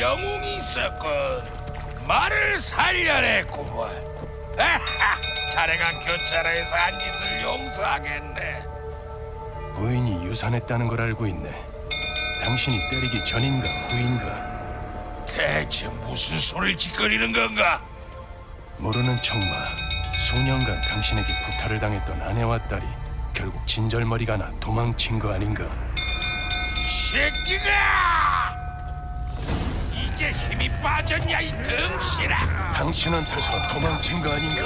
영웅이 있었군. 말을 살려냈구만. 아하, 자네가 교차로에서 한 짓을 용서하겠네. 부인이 유산했다는 걸 알고 있네. 당신이 때리기 전인가 후인가 대체 무슨 소리를 짓거리는 건가? 모르는 척마. 소년간 당신에게 구타를 당했던 아내와 딸이 결국 진절머리가 나 도망친 거 아닌가? 이 새끼가! 이제 힘이 빠졌냐 이 등신아! 당신한테서 도망친 거 아닌가?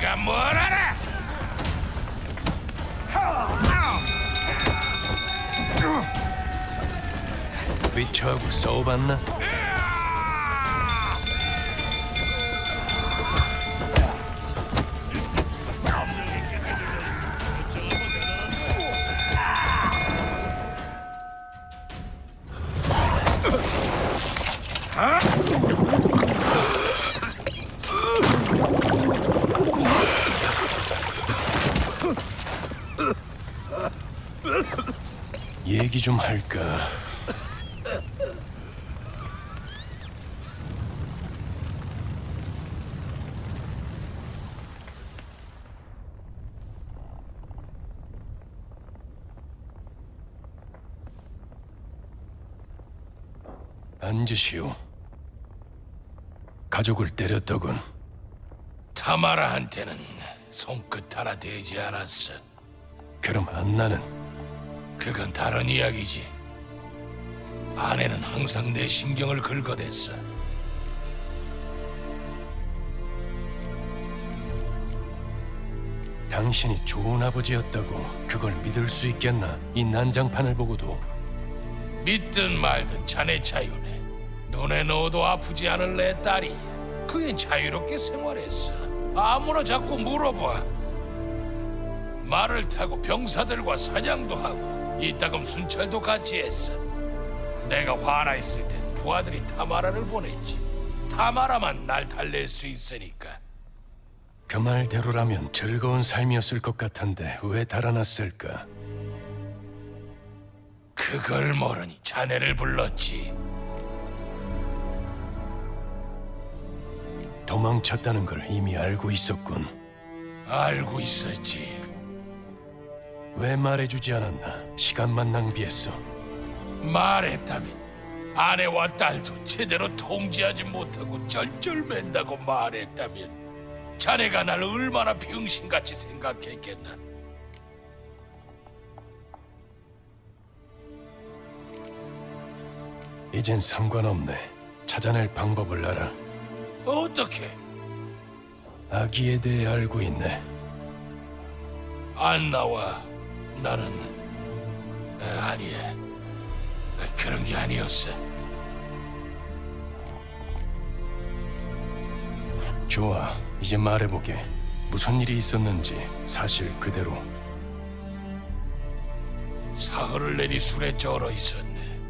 네가 뭘 알아? 위쳐하고 싸워봤나? 얘기 좀 할까? 앉으시오. 가족을 때렸더군. 타마라한테는 손끝 하나 되지 않았어. 그럼 안나는 그건 다른 이야기지. 아내는 항상 내 신경을 긁어댔어. 당신이 좋은 아버지였다고 그걸 믿을 수 있겠나? 이 난장판을 보고도 믿든 말든 자네 자유네. 눈에 넣어도 아프지 않을 내 딸이 그엔 자유롭게 생활했어. 아무나 자꾸 물어봐. 말을 타고 병사들과 사냥도 하고 이따금 순찰도 같이 했어. 내가 화나 있을 땐 부하들이 타마라를 보냈지. 타마라만 날 달랠 수 있으니까. 그 말대로라면 즐거운 삶이었을 것 같은데 왜 달아났을까? 그걸 모르니 자네를 불렀지. 도망쳤다는 걸 이미 알고 있었군. 알고 있었지. 왜 말해주지 않았나? 시간만 낭비했어. 말했다면 아내와 딸도 제대로 통제하지 못하고 쩔쩔맨다고 말했다면 자네가 날 얼마나 병신같이 생각했겠나 이젠 상관없네. 찾아낼 방법을 알아. 어떻게 아기에 대해 알고 있네. 안 나와 나는 아, 아니야 그런 게 아니었어 좋아. 이제 말해보게. 무슨 일이 있었는지 사실 그대로. 사흘을 내리 술에 쩔어 있었네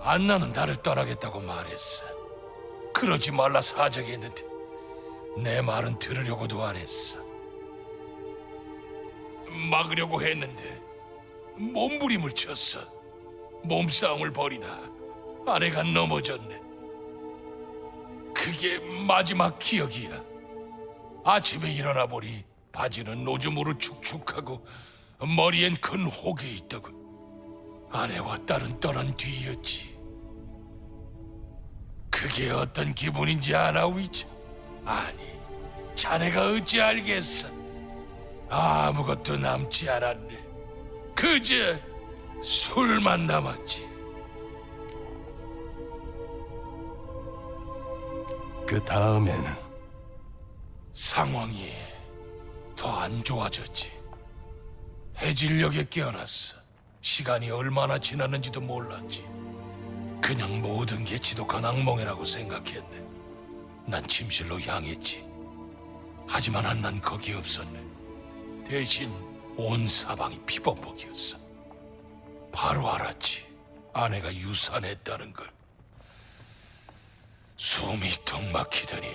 안나는 나를 떠나겠다고 말했어 그러지 말라 사정했는데 내 말은 들으려고도 안 했어 막으려고 했는데 몸부림을 쳤어 몸싸움을 벌이다 아내가 넘어졌네 그게 마지막 기억이야 아침에 일어나 보니 바지는 오줌으로 축축하고 머리엔 큰 혹이 있더군. 아내와 딸은 떠난 뒤였지. 그게 어떤 기분인지 아나 위쳐? 아니, 자네가 어찌 알겠어? 아무것도 남지 않았네. 그저 술만 남았지. 그 다음에는 상황이 더 안 좋아졌지. 해질녘에 깨어났어. 시간이 얼마나 지났는지도 몰랐지. 그냥 모든 게 지독한 악몽이라고 생각했네. 난 침실로 향했지. 하지만 난 거기 없었네. 대신 온 사방이 피범벅이었어. 바로 알았지. 아내가 유산했다는 걸. 숨이 턱 막히더니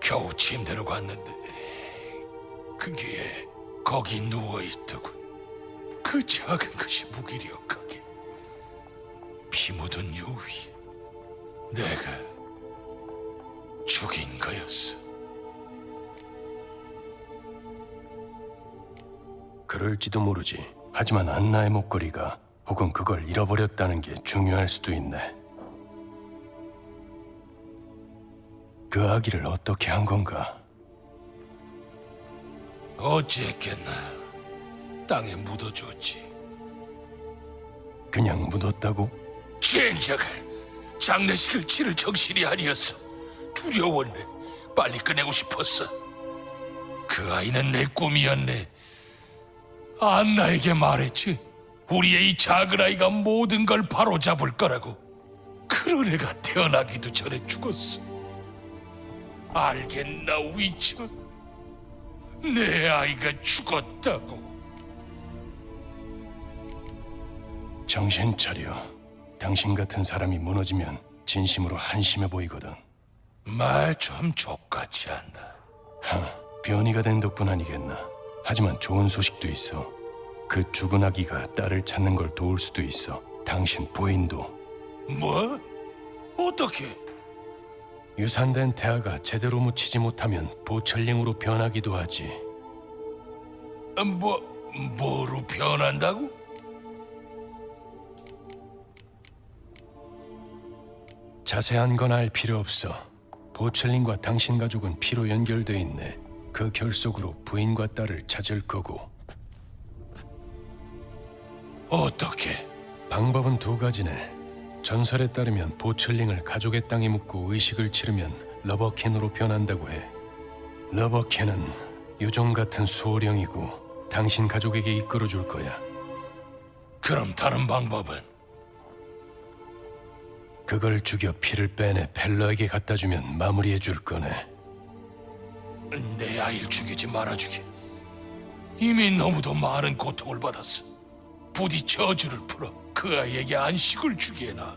겨우 침대로 갔는데 그게 거기 누워 있더군. 그 작은 것이 무기력하게 피 묻은 유위 내가 죽인 거였어. 그럴지도 모르지. 하지만 안나의 목걸이가 혹은 그걸 잃어버렸다는 게 중요할 수도 있네. 그 아기를 어떻게 한 건가? 어찌했겠나? 땅에 묻어줬지. 그냥 묻었다고? 젠장을 장례식을 치를 정신이 아니었어. 두려웠네. 빨리 끝내고 싶었어. 그 아이는 내 꿈이었네. 안나에게 말했지. 우리의 이 작은 아이가 모든 걸 바로잡을 거라고. 그런 애가 태어나기도 전에 죽었어. 알겠나 위쳐? 내 아이가 죽었다고. 정신 차려. 당신 같은 사람이 무너지면 진심으로 한심해 보이거든. 말 좀 족같이 한다. 하, 변이가 된 덕분 아니겠나. 하지만 좋은 소식도 있어. 그 죽은 아기가 딸을 찾는 걸 도울 수도 있어. 당신 부인도 뭐? 어떻게? 유산된 태아가 제대로 묻히지 못하면 보철링으로 변하기도 하지. 뭐 뭐로 변한다고? 자세한 건 알 필요 없어. 보철링과 당신 가족은 피로 연결돼 있네. 그 결속으로 부인과 딸을 찾을 거고. 어떻게? 방법은 두 가지네. 전설에 따르면 보철링을 가족의 땅에 묻고 의식을 치르면 러버켄으로 변한다고 해. 러버켄은 요정 같은 소령이고 당신 가족에게 이끌어줄 거야. 그럼 다른 방법은 그걸 죽여 피를 빼내 펠러에게 갖다 주면 마무리해 줄 거네. 내 아이를 죽이지 말아주게. 이미 너무도 많은 고통을 받았어. 부디 저주를 풀어 그 아이에게 안식을 주게 해놔.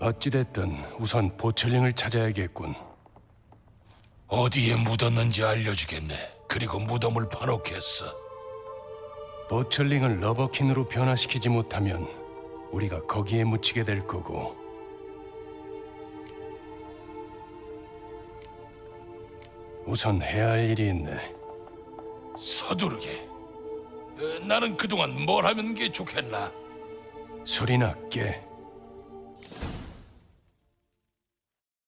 어찌됐든 우선 보철링을 찾아야겠군. 어디에 묻었는지 알려주겠네. 그리고 무덤을 파놓겠어. 보철링을 러버킨으로 변화시키지 못하면 우리가 거기에 묻히게 될 거고 우선 해야 할 일이 있네. 서두르게. 어, 나는 그동안 뭘 하면 게 좋겠나? 술이나 깨.